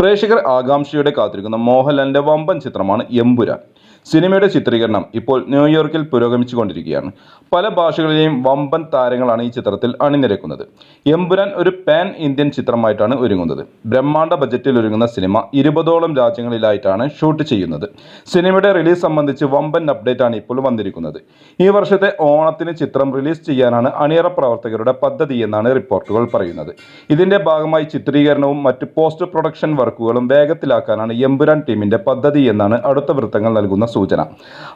പ്രേക്ഷകർ ആകാംക്ഷയോടെ കാത്തിരിക്കുന്ന മോഹൻലാലിന്റെ വമ്പൻ ചിത്രമാണ് എമ്പുരാൻ. സിനിമയുടെ ചിത്രീകരണം ഇപ്പോൾ ന്യൂയോർക്കിൽ പുരോഗമിച്ചുകൊണ്ടിരിക്കുകയാണ്. പല ഭാഷകളിലെയും വമ്പൻ താരങ്ങളാണ് ഈ ചിത്രത്തിൽ അണിനിരക്കുന്നത്. എമ്പുരാൻ ഒരു പാൻ ഇന്ത്യൻ ചിത്രമായിട്ടാണ് ഒരുങ്ങുന്നത്. ബ്രഹ്മാണ്ഡ ബജറ്റിൽ ഒരുങ്ങുന്ന സിനിമ ഇരുപതോളം രാജ്യങ്ങളിലായിട്ടാണ് ഷൂട്ട് ചെയ്യുന്നത്. സിനിമയുടെ റിലീസ് സംബന്ധിച്ച് വമ്പൻ അപ്ഡേറ്റ് ആണ് ഇപ്പോൾ വന്നിരിക്കുന്നത്. ഈ വർഷത്തെ ഓണത്തിന് ചിത്രം റിലീസ് ചെയ്യാനാണ് അണിയറ പ്രവർത്തകരുടെ പദ്ധതി എന്നാണ് റിപ്പോർട്ടുകൾ പറയുന്നത്. ഇതിന്റെ ഭാഗമായി ചിത്രീകരണവും മറ്റ് പോസ്റ്റ് പ്രൊഡക്ഷൻ വർക്കുകളും വേഗത്തിലാക്കാനാണ് എമ്പുരാൻ ടീമിന്റെ പദ്ധതി എന്നാണ് അടുത്ത വൃത്തങ്ങൾ നൽകുന്ന സൂചന.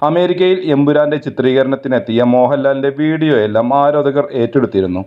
അമേരിക്കയിൽ എമ്പുരാന്റെ ചിത്രീകരണത്തിനെത്തിയ മോഹൻലാലിന്റെ വീഡിയോ എല്ലാം ആരാധകർ ഏറ്റെടുത്തിരുന്നു.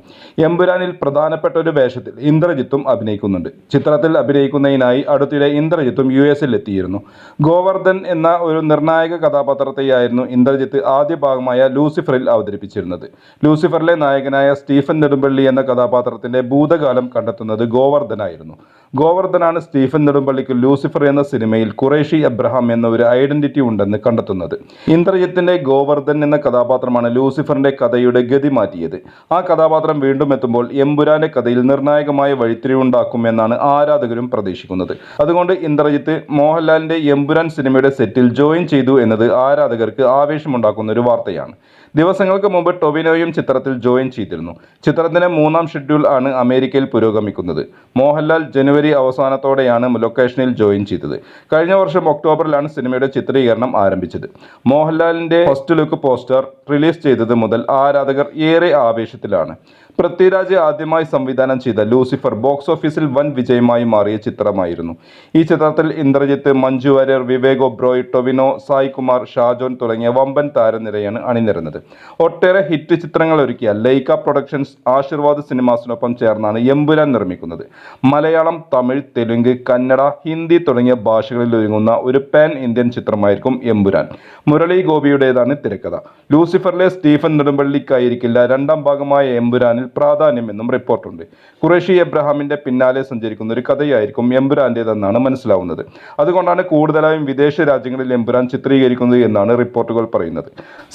എമ്പുരാനിൽ പ്രധാനപ്പെട്ട ഒരു വേഷത്തിൽ ഇന്ദ്രജിത്തും അഭിനയിക്കുന്നുണ്ട്. ചിത്രത്തിൽ അഭിനയിക്കുന്നതിനായി അടുത്തിടെ ഇന്ദ്രജിത്തും യു എസിൽ എത്തിയിരുന്നു. ഗോവർദ്ധൻ എന്ന ഒരു നിർണായക കഥാപാത്രത്തെയായിരുന്നു ഇന്ദ്രജിത്ത് ആദ്യ ഭാഗമായ ലൂസിഫറിൽ അവതരിപ്പിച്ചിരുന്നത്. ലൂസിഫറിലെ നായകനായ സ്റ്റീഫൻ നെടുമ്പള്ളി എന്ന കഥാപാത്രത്തിന്റെ ഭൂതകാലം കണ്ടെത്തുന്നത് ഗോവർദ്ധനായിരുന്നു. ഗോവർദ്ധനാണ് സ്റ്റീഫൻ നെടുമ്പള്ളിക്ക് ലൂസിഫർ എന്ന സിനിമയിൽ കുറേഷി അബ്രഹാം എന്ന ഒരു ഐഡന്റിറ്റി ഉണ്ടെന്ന് കണ്ടെത്തുന്നത്. ഇന്ദ്രജിത്തിന്റെ ഗോവർദ്ധൻ എന്ന കഥാപാത്രമാണ് ലൂസിഫറിന്റെ കഥയുടെ ഗതി മാറ്റിയത്. ആ കഥാപാത്രം വീണ്ടും എത്തുമ്പോൾ എമ്പുരാന്റെ കഥയിൽ നിർണായകമായ വഴിത്തിരിവുണ്ടാക്കുമെന്നാണ് ആരാധകരും പ്രതീക്ഷിക്കുന്നത്. അതുകൊണ്ട് ഇന്ദ്രജിത്ത് മോഹൻലാലിന്റെ എമ്പുരാൻ സിനിമയുടെ സെറ്റിൽ ജോയിൻ ചെയ്തു എന്നത് ആരാധകർക്ക് ആവേശമുണ്ടാക്കുന്ന ഒരു വാർത്തയാണ്. ദിവസങ്ങൾക്ക് മുമ്പ് ടൊവിനോയും ചിത്രത്തിൽ ജോയിൻ ചെയ്തിരുന്നു. ചിത്രത്തിന്റെ മൂന്നാം ഷെഡ്യൂൾ ആണ് അമേരിക്കയിൽ പുരോഗമിക്കുന്നത്. മോഹൻലാൽ ജനുവരി അവസാനത്തോടെയാണ് ലൊക്കേഷനിൽ ജോയിൻ ചെയ്തത്. കഴിഞ്ഞ വർഷം ഒക്ടോബറിലാണ് സിനിമയുടെ ചിത്രീകരണം ആരംഭിച്ചത്. മോഹൻലാലിന്റെ ഫസ്റ്റ് ലുക്ക് പോസ്റ്റർ റിലീസ് ചെയ്തത് മുതൽ ആരാധകർ ഏറെ ആവേശത്തിലാണ്. പൃഥ്വിരാജ് ആദ്യമായി സംവിധാനം ചെയ്ത ലൂസിഫർ ബോക്സ് ഓഫീസിൽ വൻ വിജയമായി മാറിയ ചിത്രമായിരുന്നു. ഈ ചിത്രത്തിൽ ഇന്ദ്രജിത്ത് മഞ്ജു വാര്യർ വിവേക് ഒബ്രോയ് ടൊവിനോ സായ് കുമാർ ഷാജോൻ തുടങ്ങിയ വമ്പൻ താരനിരയാണ് അണിനിരുന്നത്. ഒട്ടേറെ ഹിറ്റ് ചിത്രങ്ങൾ ഒരുക്കിയ ലൈക്ക പ്രൊഡക്ഷൻസ് ആശീർവാദ് സിനിമാസിനൊപ്പം ചേർന്നാണ് എമ്പുരാൻ നിർമ്മിക്കുന്നത്. മലയാളം തമിഴ് തെലുങ്ക് കന്നഡ ഹിന്ദി തുടങ്ങിയ ഭാഷകളിൽ ഒരുങ്ങുന്ന ഒരു പാൻ ഇന്ത്യൻ ചിത്രമായിരിക്കും എമ്പുരാൻ. മുരളി ഗോപിയുടേതാണ് തിരക്കഥ. ലൂസിഫറിലെ സ്റ്റീഫൻ നെടുമ്പള്ളിക്കായിരിക്കില്ല രണ്ടാം ഭാഗമായ എമ്പുരാനിൽ പ്രാധാന്യമെന്നും റിപ്പോർട്ടുണ്ട്. ഖുറേഷി എബ്രഹാമിന്റെ പിന്നാലെ സഞ്ചരിക്കുന്ന ഒരു കഥയായിരിക്കും എമ്പുരാന്റേതെന്നാണ് മനസ്സിലാവുന്നത്. അതുകൊണ്ടാണ് കൂടുതലായും വിദേശ രാജ്യങ്ങളിൽ എമ്പുരാൻ ചിത്രീകരിക്കുന്നത് എന്നാണ് റിപ്പോർട്ടുകൾ പറയുന്നത്.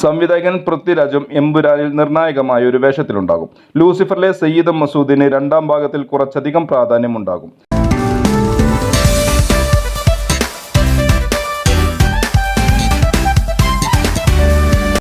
സംവിധായകൻ പൃഥ്വിരാജും എമ്പുരാനിൽ നിർണായകമായ ഒരു വേഷത്തിലുണ്ടാകും. ലൂസിഫറിലെ സയ്യിദ് മസൂദിന് രണ്ടാം ഭാഗത്തിൽ കുറച്ചധികം പ്രാധാന്യമുണ്ടാകും.